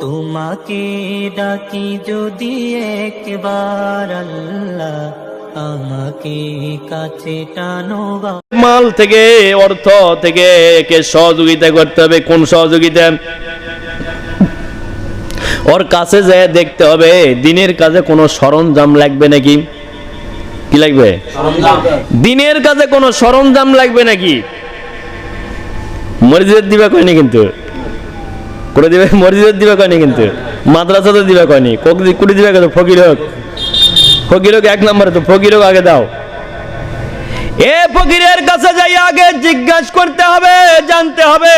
তোমাকে ডাকি যদি একবার আল্লাহ আমাকে কাছে টানো মাল থেকে অর্থ থেকে একে সহযোগিতা করতে হবে কোন সহযোগিতা? ওর কাছে যায় দেখতে হবে দিনের কাজে কোনো সরঞ্জাম লাগবে নাকি? কি লাগবে? দিনের কাজে কোনো সরঞ্জাম লাগবে নাকি? মসজিদ দিবা কয়নি কিন্তু। করে দিবে মসজিদ দিবে কয়নি কিন্তু? মাদ্রাসাতে দিবা কয়নি? কুড়ি দিবা কত ফকির হোক। ফকির হোক এক নম্বরে তো, ফকির হোক আগে দাও। এ ফকিরের কাছে যাই আগে জিজ্ঞাসা করতে হবে, জানতে হবে।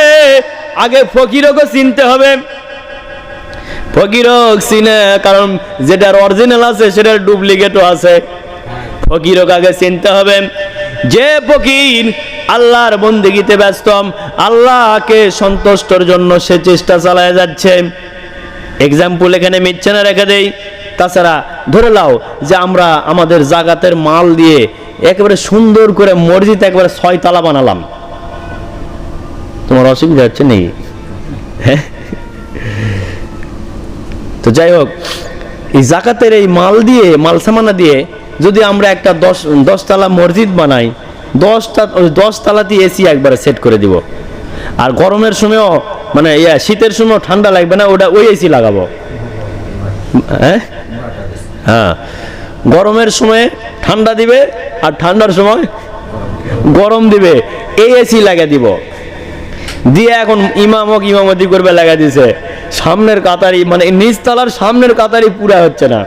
আগে ফকিরকে চিনতে হবে। ফকিরক চিনে, কারণ যেটার অরিজিনাল আছে, সেটার ডুপ্লিকেটও আছে। ফকিরক আগে চিনতে হবে। যে ফকির আল্লাহর বন্দিগিতে ব্যস্ত আল্লাহকে সন্তুষ্টর জন্য সে চেষ্টা চালায় যাচ্ছে। এক্সাম্পল এখানে মিথ্যে না রেখে দেই। তাছাড়া ধরে লাও যে আমরা আমাদের জাগাতের মাল দিয়ে একেবারে সুন্দর করে মসজিদ একবারে ছয় তালা বানালাম। তোমার অসুবিধা হচ্ছে নাকি? হ্যাঁ? তো যাই হোক, এই জাকাতের এই মাল দিয়ে, মাল সামানা দিয়ে যদি আমরা একটা দশ দশতলা মসজিদ বানাই দশটা দশ তালাতে এসি একবারে সেট করে দিব। আর গরমের সময়ও মানে ইয়া, শীতের সময় ঠান্ডা লাগবে না, ওটা ওই এসি লাগাবো। হ্যাঁ? হ্যাঁ। গরমের সময় ঠান্ডা দিবে, আর ঠান্ডার সময় গরম দিবে। এই এসি লাগিয়ে দিব। দিয়ে এখন ইমামক ইমামতি করবে লাগা দিছে। সামনের কাতারি মানে নিচতলার সামনের কাতারি পুরা হচ্ছে না।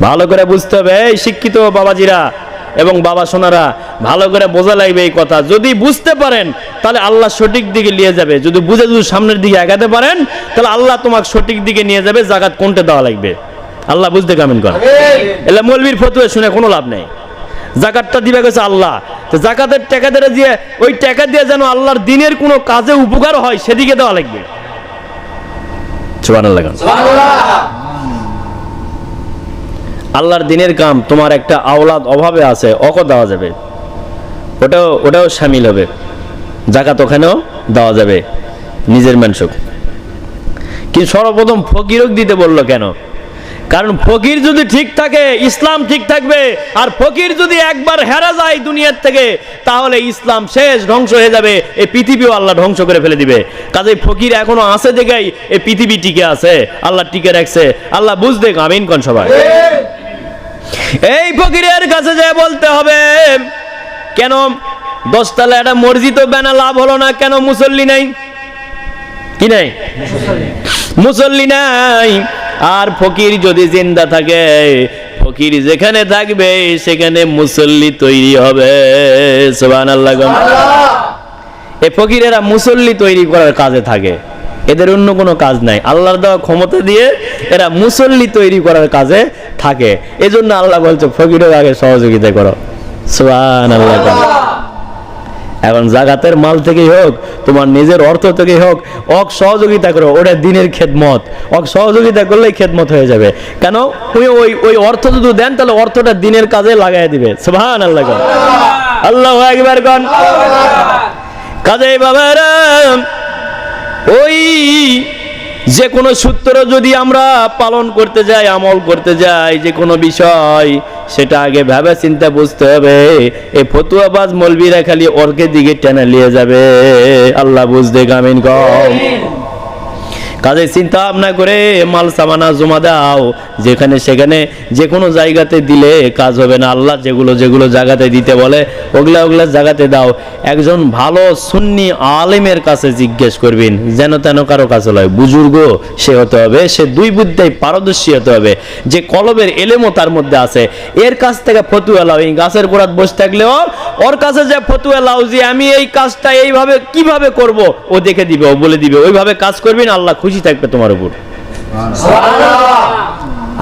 ভালো করে বুঝতে হবে, এই শিক্ষিত বাবাজিরা। এবং বাবা সোনারা ভালো করে বোঝা লাগবে এই কথা। যদি বুঝতে পারেন তাহলে আল্লাহ সঠিক দিকে নিয়ে যাবে। যদি বুঝে যদি সামনের দিকে এগাতে পারেন তাহলে আল্লাহ তোমাকে সঠিক দিকে নিয়ে যাবে জাগাত কোনটা দেওয়া লাগবে। আল্লাহ বুঝতে কামিন করে? এলে মৌলবীর ফতুয়া শুনে কোনো লাভ নেই। জাকাতটা দিবে গেছে আল্লাহ। তো জাকাতের টাকা দিয়ে দিয়ে ওই টাকা দিয়ে যেন আল্লাহর দিনের কোনো কাজে উপকার হয় সেদিকে দেওয়া লাগবে। সুবহানাল্লাহ। আল্লাহর দিনের কাম তোমার একটা আওলাদ অভাবে আছে অক দেওয়া যাবে। ওটাও ওটাও সামিল হবে। জাকাত ওখানেও দেওয়া যাবে নিজের মানসুক কিন্তু সর্বপ্রথম ফকিরক দিতে বলল কেন? কারণ ফকির যদি ঠিক থাকে, ইসলাম ঠিক থাকবে, আর ফকির যদি একবার হেরা যায় দুনিয়ার থেকে, তাহলে ইসলাম শেষ, ধ্বংস হয়ে যাবে এই পৃথিবীও আল্লাহ ধ্বংস করে ফেলে দিবে। কাজে ফকির এখনও আছে জায়গায় এই পৃথিবী টিকে আছে, আল্লাহ টিকে রাখছে। আল্লাহ বুঝতে আমিন কোন সবাই। এই ফকিরের কাছে যে বলতে হবে কেন দশতলা একটা মসজিদও বেনা লাভ হলো না কেন মুসল্লি নাই? কি নাই? মুসল্লি নাই। আর ফকির যদি জিন্দা থাকে ফকির যেখানে থাকবে সেখানে মুসল্লি তৈরি হবে। সুবহান আল্লাহ এই ফকিরেরা মুসল্লি তৈরি করার কাজে থাকে। এদের অন্য কোনো কাজ নাই। আল্লাহর দেওয়া ক্ষমতা দিয়ে এরা মুসল্লি তৈরি করার কাজে থাকে। এজন্য আল্লাহ বলছে ফকিরের আগে সহযোগিতা করো। আল্লাহ এখন জাগাতের মাল থেকেই হোক তোমার নিজের অর্থ থেকেই হোক অক সহযোগিতা করো ওটা দিনের খেদমত। অক সহযোগিতা করলেই খেদমত হয়ে যাবে। কেন? ওই ওই ওই অর্থ যদি দেন তাহলে অর্থটা দিনের কাজে লাগাই দিবে। সুবহান আল্লাহ আল্লাহ একবার গণ কাজে বাবারা ওই যে কোনো সূত্র যদি আমরা পালন করতে যাই, আমল করতে যাই, যে কোনো বিষয়, সেটা আগে ভেবে চিন্তা বুঝতে হবে। এই ফতুয়াবাজ মলবিরা খালি অর্কের দিকে টেনে নিয়ে যাবে। আল্লাহ বুঝতে গামিন কম। কাজে চিন্তা ভাবনা করে মাল সামানা জমা দাও। যেখানে সেখানে যে কোনো জায়গাতে দিলে কাজ হবে না। আল্লাহ যেগুলো যেগুলো জায়গাতে দিতে বলে, ওগুলা ওগুলা জায়গাতে দাও। একজন ভালো সুন্নি আলেমের কাছে জিজ্ঞেস করবেন, যেন তেন কারও কাছে লয়। বুজুর্গ, সে হতে হবে, সে দুই বুদ্ধায় পারদর্শী হতে হবে। যে কলবের এলেমও তার মধ্যে আছে। এর কাছ থেকে ফতুয়া লাও। এই গাছের গোড়াত বসে থাকলেও ওর কাছে যে ফতুয়া লাও যে আমি এই কাজটা এইভাবে কীভাবে করব, ও দেখে দিবে, ও বলে দিবে। ওইভাবে কাজ করবেন, আল্লাহ খুশি থাকবে তোমার উপর।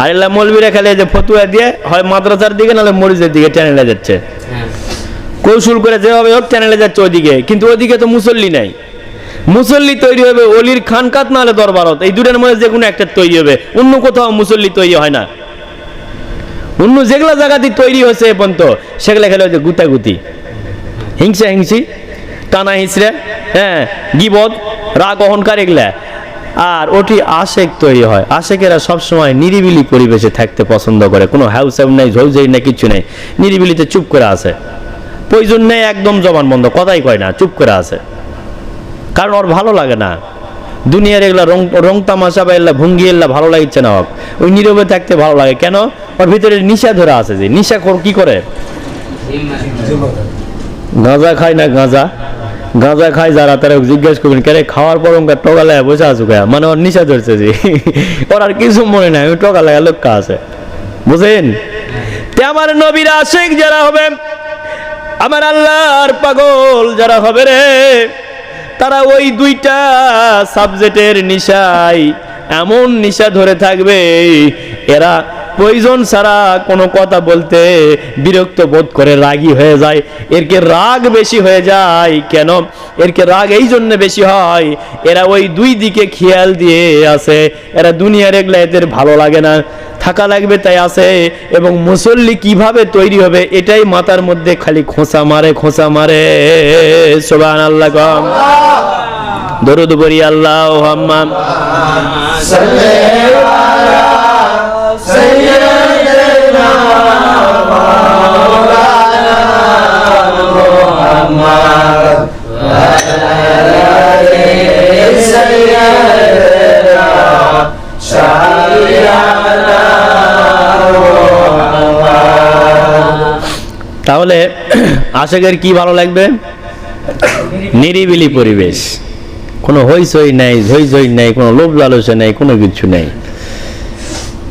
আর এলা মৌলবীরা খেলে যে ফতুয়া দিয়ে হয় মাদ্রাসার দিকে নাহলে মরিচের দিকে চ্যানেলে যাচ্ছে। কৌশল করে যেভাবে হোক চ্যানেলে যাচ্ছে ওদিকে কিন্তু ওদিকে তো মুসল্লি নাই। মুসল্লি তৈরি হবে অলির খানকাত নাহলে দরবারত এই দুটার মধ্যে যে কোনো একটা তৈরি হবে। অন্য কোথাও মুসল্লি তৈরি হয় না। অন্য যেগুলো জায়গাতে তৈরি হয়েছে এ পর্যন্ত সেগুলো খেলে হচ্ছে গুতাগুতি। হিংসা হিংসি টানা হিংসড়ে হ্যাঁ গিবদ রাগ অহংকার এগুলা। আর ওটি আশেক তৈরি হয়। আশেকেরা সবসময় নিরিবিলি পরিবেশে থাকতে পছন্দ করে। কোনো হ্যাউসাউ নেই ঝৌঝই নেই কিছু নেই। নিরিবিলিতে চুপ করে আছে। প্রয়োজন নেই একদম জবান বন্ধ কথাই কয় না চুপ করে আছে। কারণ ওর ভালো লাগে না। দুনিয়ার এগুলা রং রং তামাশা বা এগুলা ভঙ্গি এগুলা ভালো লাগছে না হোক ওই নীরবে থাকতে ভালো লাগে। কেন? ওর ভিতরে নিশা ধরে আছে যে। নিশা কি করে? গাঁজা খায় না গাঁজা? গাঁজা খায় যারা তারা জিজ্ঞেস করবেন কেন খাওয়ার পর ওকে টকা লাগা বসে আছো কে মানে ওর নিশা ধরছে যে, ওর আর কিছু মনে নাই, ওই টকা লাগা লোক আছে। বুঝেন? আমার নবীর আশেক যারা হবে, আমার আল্লাহর পাগল যারা হবে রে, তারা ওই দুইটা সাবজেক্টের নিশায় এমন নিশা ধরে থাকবে, এরা প্রয়োজন ছাড়া কোনো কথা বলতে বিরক্ত বোধ করে রাগী হয়ে যায়। এরকে রাগ বেশি হয়ে যায় কেন? এরকে রাগ এই জন্য বেশি হয়, এরা ওই দুই দিকে খেয়াল দিয়ে আছে এরা দুনিয়ার এগুলা এদের ভালো লাগে না, থাকা লাগবে তাই আছে এবং মুসল্লি কীভাবে তৈরি হবে এটাই মাথার মধ্যে খালি খোঁচা মারে খোঁচা মারে। সোবান আল্লাহ কম দরুদ পড়ি আল্লাহ হাম্মাম তাহলে আশেকের কি ভালো লাগবে? নিরিবিলি পরিবেশ। কোনো হইচই নাই ঝই নাই, কোনো লোভ লালসা নাই, কোনো কিছু নেই।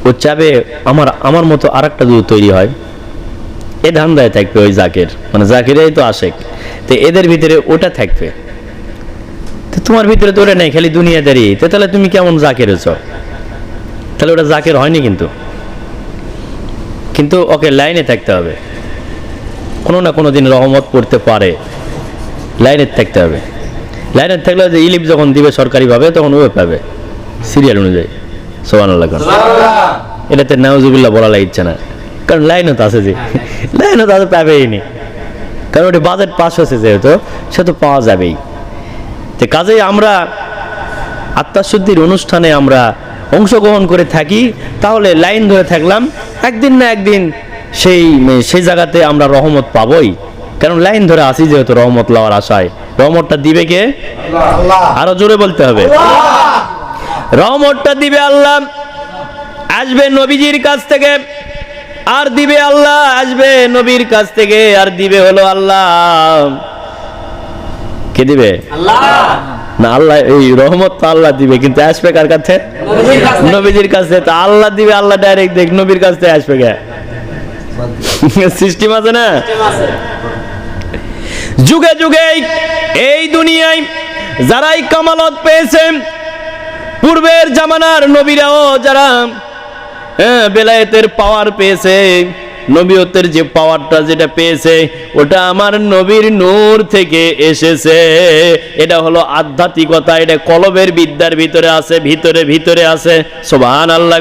ও চাবে আমার আমার মতো আর একটা যদি তৈরি হয়। এ ধান্দায় থাকবে ওই জাকের। মানে জাকিরাই তো আশেক। তো এদের ভিতরে ওটা থাকবে। তো তোমার ভিতরে তো ওটা নেই, খালি দুনিয়াদারি। তো তাহলে তুমি কেমন জাকের হচ্ছ তাহলে ওটা জাকের হয়নি কিন্তু। কিন্তু ওকে লাইনে থাকতে হবে। কোনো না কোনো দিন রহমত পড়তে পারে। লাইনে থাকতে হবে। লাইনে থাকলে যে ইলিপ যখন দিবে সরকারিভাবে, তখন ও পাবে। সিরিয়াল অনুযায়ী। সোহান আল্লাহ এটাতে নাউজুবিল্লাহ বলা লাগছে না কারণ লাইনও তো আছে যে। লাইনও তো পাবেই নি। কারণ ওটি বাজেট পাস হয়েছে যেহেতু সে তো পাওয়া যাবেই। তো কাজেই আমরা আত্মাশুদ্ধির অনুষ্ঠানে আমরা অংশগ্রহণ করে থাকি তাহলে লাইন ধরে থাকলাম একদিন না একদিন সেই সেই জায়গাতে আমরা রহমত পাবই। কারণ লাইন ধরে আসি যেহেতু রহমত লওয়ার আশায়। রহমতটা দিবে কে? আরও জোরে বলতে হবে। রহমতটা দিবে আল্লাহ। আসবে নবীজির কাছ থেকে আর দিবে আল্লাহ। আসবে নবীর কাছ থেকে আর দিবে হলো আল্লাহ। কে দিবে? না আল্লাহ এই রহমত তো আল্লাহ দিবে কিন্তু আসবে কার কাছে? নবীজির কাছে তো আল্লাহ দিবে আল্লাহ ডাইরেক্ট দেখ নবীর কাছ থেকে আসবে কে? সিস্টেম আছে না? যুগে যুগে এই- দুনিয়ায় যারাই কামালত পেয়েছে পূর্বের জামানার নবীরাও যারা হ্যাঁ বেলায়েতের পাওয়ার পেয়েছে, নবীয়তের যে পাওয়ারটা যেটা পেয়েছে, ওটা আমার নবীর নূর থেকে এসেছে। এটা হলো আধ্যাত্মিকতা, এটা কলবের বিদ্যার ভিতরে আছে, ভিতরে ভিতরে আছে। সোভান আল্লাহ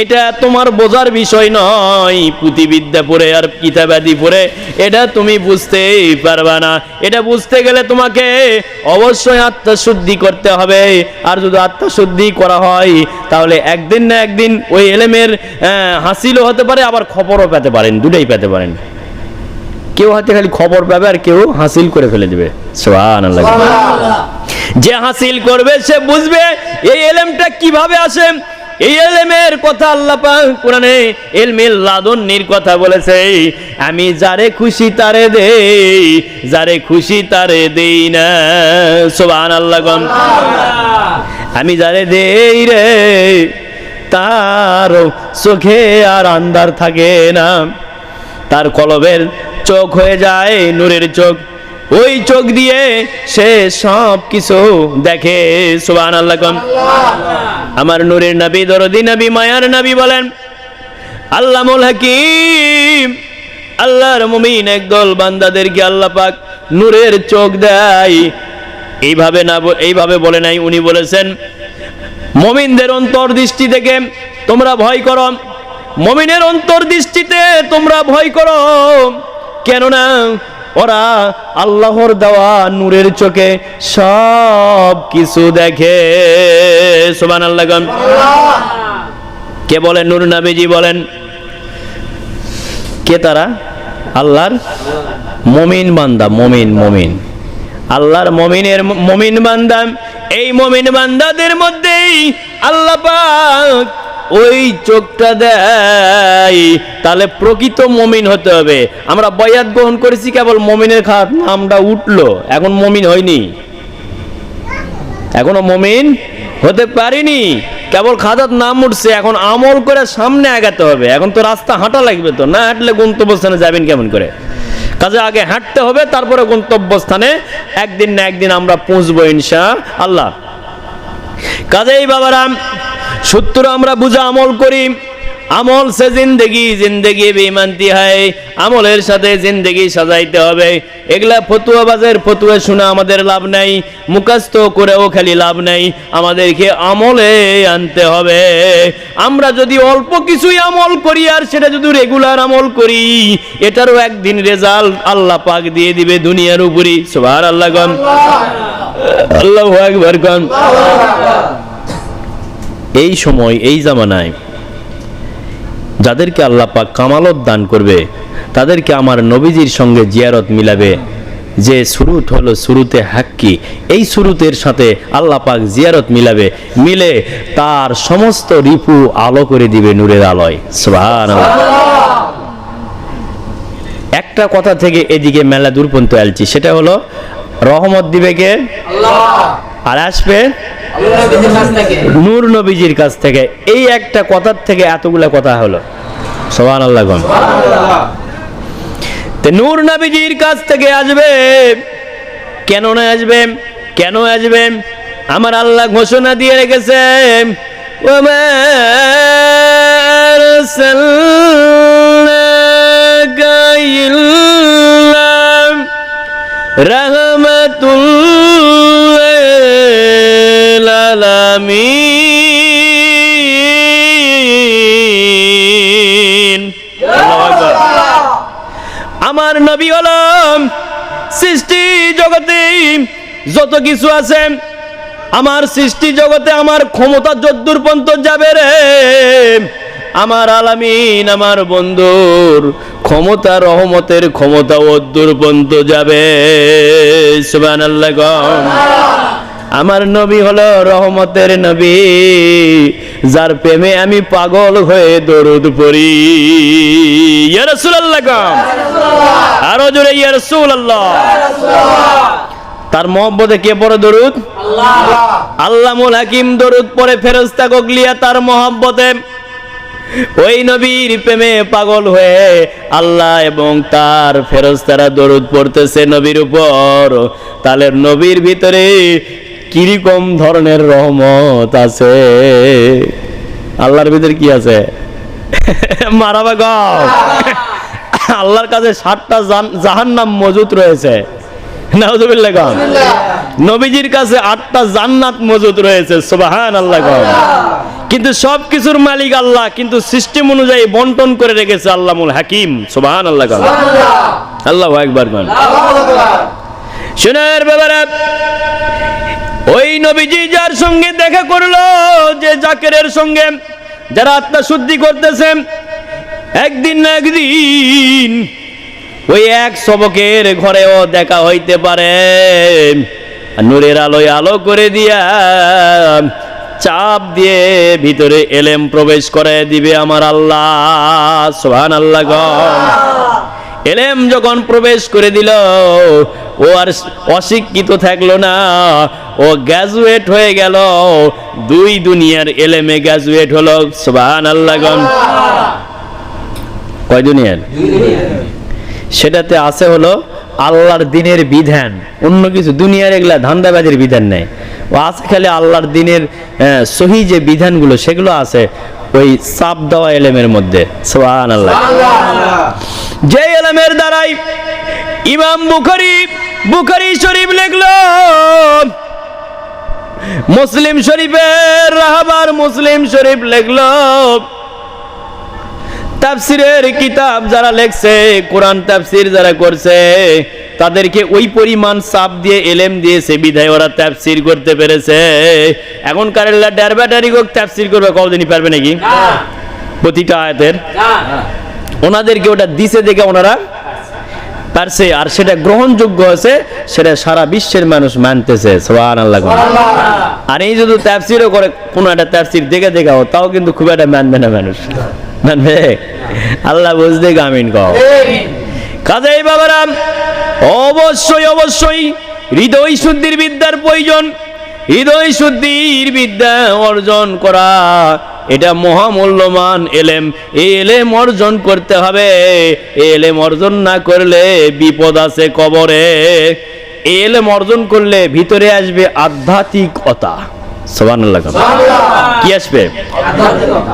এটা তোমার বোঝার বিষয় নয়। পুঁথিবিদ্যা পড়ে আর কিতাবাদি পড়ে এটা তুমি বুঝতেই পারবা না। এটা বুঝতে গেলে তোমাকে অবশ্যই আত্মশুদ্ধি করতে হবে। আর যদি আত্মশুদ্ধি করা হয় তাহলে একদিন না একদিন ওই এলেমের হাসিলও হতে পারে আবার খবরও পেতে পারেন দুটাই পেতে পারেন। কেউ হাতে খালি খবর পাবে আর কেউ হাসিল করে ফেলে দেবে। যে হাসিল করবে সে বুঝবে এই এলেমটা কীভাবে আসে। এই এলেমের কথা আল্লাহ পাক কোরআনে এলমিল লাদুন্নির কথা বলেছে আমি যারে খুশি তারে দেই যারে খুশি তারে দেই না। সুবহানাল্লাহ গম আমি যারে দেই রে তার চোখে আর আন্দার থাকে না। তার কলবের চোখ হয়ে যায় নূরের চোখ। ওই চোখ দিয়ে সে সব কিছু দেখে সুবান আল্লাহ আমার নূরের নবী, দরদি নবী, মায়ার নবী বলেন, আল্লামুল হাকিম, আল্লাহর মুমিন একদল বান্দাদেরকে আল্লাহ পাক নূরের চোখ দেয়। এইভাবে না এইভাবে বলে নাই, উনি বলেছেন, মমিনদের অন্তর্দৃষ্টি থেকে তোমরা ভয় করো। মমিনের অন্তর্দৃষ্টিতে তোমরা ভয় করো। কেননা ওরা আল্লাহর দেওয়া নূরের চোখে সব কিছু দেখে। সুবান আল্লাহ কে বলেন? নূর নাবিজি বলেন, কে তারা? আল্লাহর মমিন বান্দা, মমিন মমিন। আল্লাহর মমিনের মমিন বান্দা, এই মমিন বান্দাদের মধ্যেই আল্লাহ পাক ওই চোখটা দেয়। তাহলে প্রকৃত মমিন হতে হবে। আমরা বয়াত গ্রহণ করেছি কেবল মমিনের খাত, নামটা উঠল। এখন মমিন হয়নি। এখনও মমিন হতে পারিনি। কেবল খাদার নাম উঠছে, এখন আমল করে সামনে আগাতে হবে। এখন তো রাস্তা হাঁটা লাগবে তো, না হাঁটলে গন্তব্যস্থানে যাবেন কেমন করে? কাজে আগে হাঁটতে হবে, তারপরে গন্তব্যস্থানে একদিন না একদিন আমরা পৌঁছবো ইনশা আল্লাহ। কাজেই বাবারাম সূত্র আমরা বুঝা আমল করি। আমল সে জিন্দগি জিন্দগি বেমানতি হয়। আমলের সাথে জিন্দগি সাজাইতে হবে। এগুলা ফতুয়া বাজের ফতুয়া শোনা আমাদের লাভ নাই। মুখাস্ত করেও খালি লাভ নাই। আমাদেরকে আমলে আনতে হবে। আমরা যদি অল্প কিছুই আমল করি আর সেটা যদি রেগুলার আমল করি এটারও একদিন রেজাল্ট আল্লাহ পাক দিয়ে দিবে দুনিয়ার উপরই। সবার আল্লাহ গন আল্লাহ একবার গন এই সময়, এই জামানায়। যাদেরকে আল্লাহ পাক কামালত দান করবে, তাদেরকে আমার নবীজির সঙ্গে জিয়ারত মিলাবে। যে সুরুত হলো সুরুতে হাক্কি, এই সুরুতের সাথে আল্লাহ পাক জিয়ারত মিলাবে, মিলে তার সমস্ত রিপু আলো করে দিবে নূরের আলোয়। একটা কথা থেকে এদিকে মেলা দূর আলছি সেটা হলো, রহমত দিবে কে? আর আসবে? নূর নবীজির কাছ থেকে। এই একটা কথার থেকে এতগুলো কথা হলো। সোহান আল্লাহ নূর নবীজির কাছ থেকে আসবে। কেন না আসবে? কেন আসবে? আমার আল্লাহ ঘোষণা দিয়ে রেখেছে রহমতুল্লা আলামিন। আমার নবী আলম, সৃষ্টি জগতে যত কিছু আছে, আমার সৃষ্টি জগতে আমার ক্ষমতা যদ্দূর পন্ত যাবে রে। আমার আলামিন, আমার বন্ধুর ক্ষমতা, রহমতের ক্ষমতা অদ্দূর পন্ত যাবে। সুবহানাল্লাহ আমার নবী হলো রহমতের নবী যার প্রেমে আমি পাগল হয়ে দরুদ পড়ি। আরও জোরে ইয়া রাসূলুল্লাহ! তার মহব্বতে কে পড়ে দরুদ? আল্লামুল হাকিম দরুদ পরে ফেরেশতা গগলিয়া তার মহব্বতে। ওই নবীর প্রেমে পাগল হয়ে আল্লাহ এবং তার ফেরস্তারা দরুদ পড়তেছে নবীর উপর। তাহলে নবীর ভিতরে কীরকম ধরনের রহমত আছে? আল্লাহর ভিতরে কি আছে? মারাবা গপ। আল্লাহর কাছে ষাটটা জাহান্নাম মজুদ রয়েছে। নাউজুবিল্লাহ নবীজির কাছে আটটা জান্নাত মজুদ রয়েছে সুবাহান আল্লাহ গান কিন্তু সব কিছুর মালিক আল্লাহ কিন্তু সিস্টেম অনুযায়ী বন্টন করে রেখেছে আল্লামুল হাকিম সুবাহান আল্লাহ গান আল্লাহ একবার গান শুনের ব্যাপারে ওই নবীজি যার সঙ্গে দেখা করল যে জাকেরের সঙ্গে যারা আত্মা শুদ্ধি করতেছে একদিন না একদিন ওই এক সবকের ঘরেও দেখা হইতে পারে। নূরের আলোয় আলো করে দিয়া চাপ দিয়ে ভিতরে এলেম প্রবেশ করে দিবে আমার আল্লাহ সোহান আল্লাহ। এলেম যখন প্রবেশ করে দিল ও আর অশিক্ষিত থাকল না। ও গ্র্যাজুয়েট হয়ে গেল। দুই দুনিয়ার এলেমে গ্র্যাজুয়েট হলো। সোহান আল্লাহ কয় দুনিয়ার? সেটাতে আছে হলো আল্লাহর দিনের বিধান। অন্য কিছু দুনিয়ার এগুলা ধান্দাবাজের বিধান নেই। ও আছে খালি আল্লাহর দিনের সহি যে বিধানগুলো সেগুলো আছে ওই চাপ দেওয়া এলেমের মধ্যে। সোহান আল্লাহ যে এলেমের দ্বারাই ইমাম বুখারি বুখারি শরীফ লিখলো মুসলিম শরীফের রাহাবার মুসলিম শরীফ লিখলো। তাফসিরের কিতাব যারা লেখছে কোরআন তাফসির যারা করছে তাদেরকে ওই পরিমাণ চাপ দিয়ে এলেম দিয়েছে বিধায় ওরা তাফসির করতে পেরেছে। এখনকার ড্যার ব্যাটারি হোক তাফসির করবে কতদিনই পারবে নাকি? প্রতিটা আয়াতের। ওনাদেরকে ওটা দিছে দেখে ওনারা পারছে আর সেটা গ্রহণযোগ্য হয়েছে সেটা সারা বিশ্বের মানুষ মানতেছে সোহান আল্লাহ আর এই যদি তাফসিরও করে কোনো একটা তাফসির দেখে দেখাও তাও কিন্তু খুব একটা মানবে না মানুষ। মানবে? আল্লাহ বুঝতে গামিন কও। কাজেই বাবারা অবশ্যই অবশ্যই হৃদয় শুদ্ধির বিদ্যার প্রয়োজন। হৃদয় শুদ্ধির বিদ্যা অর্জন করা এটা মহামূল্যমান এলেম। এই এলেম অর্জন করতে হবে। এই এলেম অর্জন না করলে বিপদ আছে কবরে। এই এলেম অর্জন করলে ভিতরে আসবে আধ্যাত্মিকতা। কি আসবে?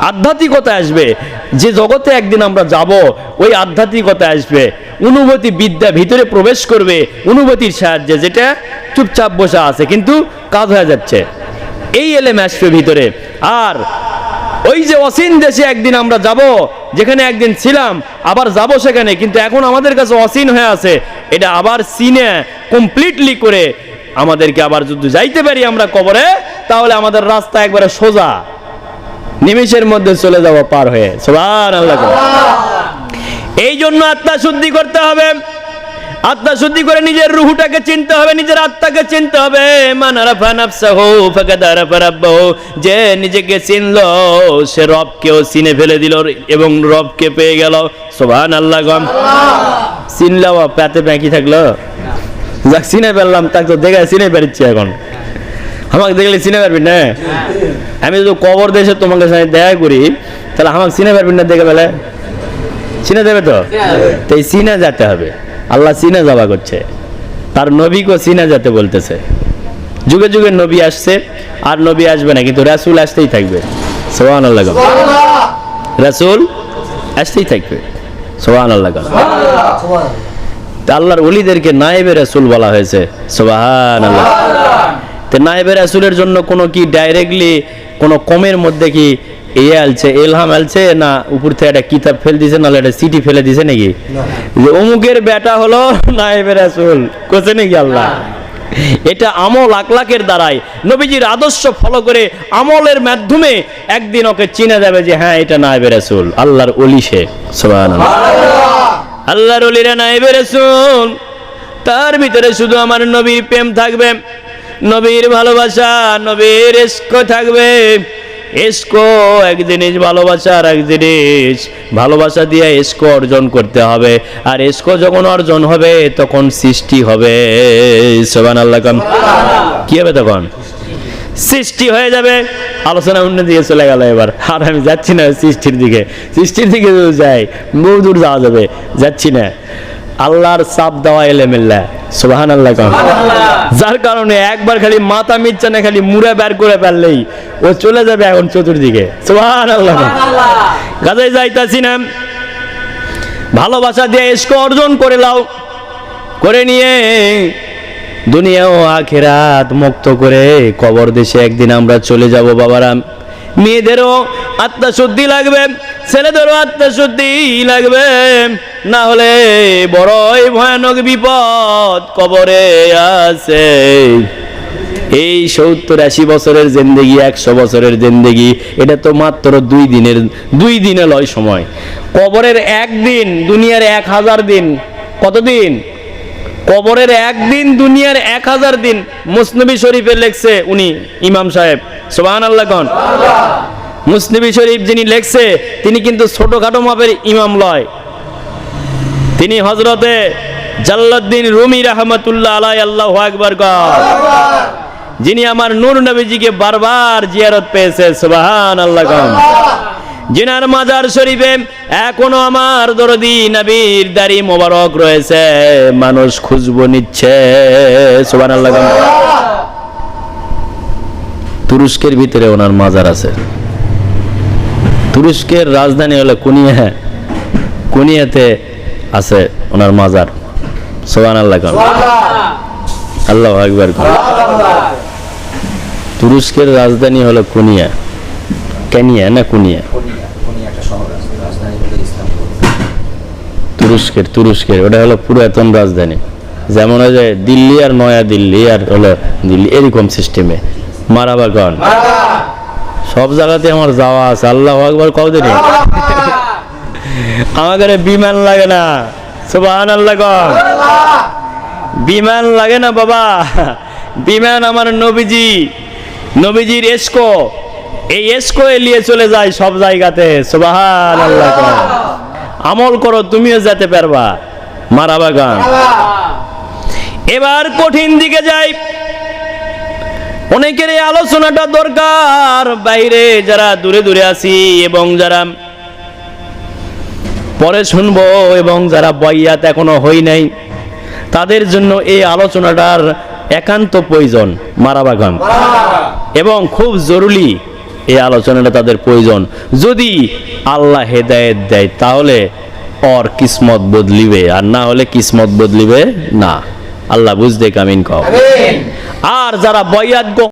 আধ্যাত্মিকতা আসবে। যে জগতে একদিন আমরা যাব ওই আধ্যাত্মিকতা আসবে। অনুভূতি বিদ্যা ভিতরে প্রবেশ করবে অনুভূতির সাহায্যে। যেটা চুপচাপ বসা আছে কিন্তু কাজ হয়ে যাচ্ছে। এই এলেম আসবে ভিতরে। আর ওই যে অসীম দেশে একদিন আমরা যাব যেখানে একদিন ছিলাম আবার যাব সেখানে কিন্তু এখন আমাদের কাছে অসীন হয়ে আছে। এটা আবার সিনে কমপ্লিটলি করে আমাদেরকে আবার যদি যাইতে পারি আমরা কবরে তাহলে আমাদের রাস্তা একবারে সোজা। নিমিষের মধ্যে চলে যাব পার হয়ে। সোভান আল্লাহ এই জন্য আত্মা শুদ্ধি করতে হবে। আত্মা শুদ্ধি করে নিজের রুহুটাকে চিনতে হবে নিজের আত্মাকে চিনতে হবে। মানারাফা নাফসাহু ফাকাদ আরাফা রাব্বাহু। যে নিজেকে চিনলো সে রবকেও চিনে ফেলে দিল এবং রবকে পেয়ে গেল। সুবহানাল্লাহ গম। চিনলাও পেতে প্যাঁকি থাকল। যাক চিনে ফেললাম তাকে তো দেখে চিনে পেরেছি এখন। আমাকে দেখলে চিনে পারবি না? আমি যদি কবর দেশে তোমাকে সাথে দেখা করি তাহলে আমাকে চিনে পারবি না দেখে ফেলে চিনে দেবে তো? তো এই চিনে যেতে হবে। আল্লাহ চিনে যাওয়া করছে। তার নবীকেও চিনে যেতে বলতেছে। যুগে যুগে নবী আসছে আর নবী আসবে না কিন্তু রাসুল আসতেই থাকবে। সোহান আল্লাহ রাসুল আসতেই থাকবে। সোহান আল্লাহ আল্লাহর অলিদেরকে নায়েবে রাসুল বলা হয়েছে। সোহান আল্লাহ তো নায়েবে রাসুলের জন্য কোনো কি ডাইরেক্টলি কোনো কমের মধ্যে কি ইয়ে আলছে এলহাম আলছে না উপর থেকে একটা কিতাব ফেল দিছে নাহলে একটা সিটি ফেলে দিছে নাকি? যে অমুকের বেটা হলো নায়েবে রাসুল কোসে নাকি আল্লাহ? এটা আমল আকলাকের দ্বারাই। নবীজির আদর্শ ফলো করে আমলের মাধ্যমে একদিন ওকে চিনে যাবে যে হ্যাঁ এটা নায়েবে রাসুল আল্লাহর অলি সে। আল্লাহর অলিরা নায়েবে রাসুল। তার ভিতরে শুধু আমার নবীর প্রেম থাকবে নবীর ভালোবাসা নবীর এস্ক থাকবে। এস্কো এক জিনিস ভালোবাসা আর এক জিনিস। ভালোবাসা দিয়ে এসকো অর্জন করতে হবে। আর এসকো যখন অর্জন হবে, তখন সৃষ্টি হবে। সোবান আল্লাহ কি হবে তখন? সৃষ্টি হয়ে যাবে। আলোচনা অন্য দিকে চলে গেল এবার। আর আমি যাচ্ছি না সৃষ্টির দিকে। সৃষ্টির দিকে যাই। বহু দূর যাওয়া যাবে। যাচ্ছি না। আল্লাহর চাপ দেওয়া এলেমেল্লা সুবাহান আল্লাহ কম যার কারণে একবার খালি মাথা মিচ্ছে না খালি মুড়ে বের করে ফেললেই ও চলে যাবে এখন চতুর্দিকে। সুবাহান আল্লাহ গাজায় যাইতাছি না। ভালোবাসা দিয়ে এসকো অর্জন করে লাও করে নিয়ে দুনিয়া ও আখেরাত মুক্ত করে কবর দেশে একদিন আমরা চলে যাব বাবারাম। মেয়েদেরও আত্মশুদ্ধি লাগবে। ছেলেদেরও আত্মশুদ্ধি লাগবে। না হলে বড়ই ভয়ানক বিপদ কবরে আছে। এই সত্তর আশি বছরের জেন্দেগি, একশো বছরের জেন্দেগি, এটা তো মাত্র দুই দিনের, দুই দিনে লয় সময়। কবরের একদিন, দুনিয়ার এক হাজার দিন, কতদিন? কবরের একদিন, দুনিয়ার এক হাজার দিন। মুসনবী শরীফে লেখছে উনি, ইমাম সাহেব। সোহান আল্লাহ কন শরীফ যিনি লেখছে, তিনি কিন্তু ছোটখাটো মাপের ইমাম লয়। তিনি হজরতে জাল্লাদ্দিন রুমি রহমতুল্লাহ আলাই আল্লাহ আকবর যিনি আমার নূর নবীজিকে বারবার জিয়ারত পেয়েছে সুবাহান আল্লাহ জিনার মাজার শরীফে এখনও আমার দরদি নবীর দাড়ি মোবারক রয়েছে, মানুষ খুশবু নিচ্ছে সুবান আল্লাহ তুরস্কের ভিতরে ওনার মাজার আছে। তুরস্কের রাজধানী হলো কুনিয়া। কুনিয়াতে আছে ওনার মাজার। সোহান আল্লাহ আল্লাহ একবার তুরস্কের রাজধানী হলো কুনিয়া। কেনিয়া না কুনিয়া? তুরস্কের তুরস্কের। ওটা হলো পুরাতন রাজধানী। যেমন ওই যে দিল্লি আর নয়া দিল্লি আর হলো দিল্লি এরকম সিস্টেমে মারাবাগন সব জায়গাতে আমার যাওয়া আছে। আল্লাহ একবার কদিন আমাদের বিমান লাগে না। সুবাহান আল্লাহ বিমান লাগে না বাবা। বিমান আমার নবীজি। নবীজির এসকো। এই এসকো এলিয়ে চলে যায় সব জায়গাতে। সুবাহান আল্লাহ আমল করো তুমিও যেতে পারবা। মারাবাগান এবার কঠিন দিকে যাই। অনেকের এই আলোচনাটা দরকার। বাইরে যারা দূরে দূরে আছি এবং যারা পরে শুনব এবং যারা বইয়াত এখনও হই নাই, তাদের জন্য এই আলোচনাটার একান্ত প্রয়োজন, মারাবাগান। এবং খুব জরুরি এই আলোচনাটা তাদের প্রয়োজন। যদি আল্লাহ হেদায়েত দেয়, তাহলে অর কিসমত বদলিবে, আর না হলে কিসমত বদলিবে না। আল্লাহ বুঝতে কামিন কও। আর যারা বয়াত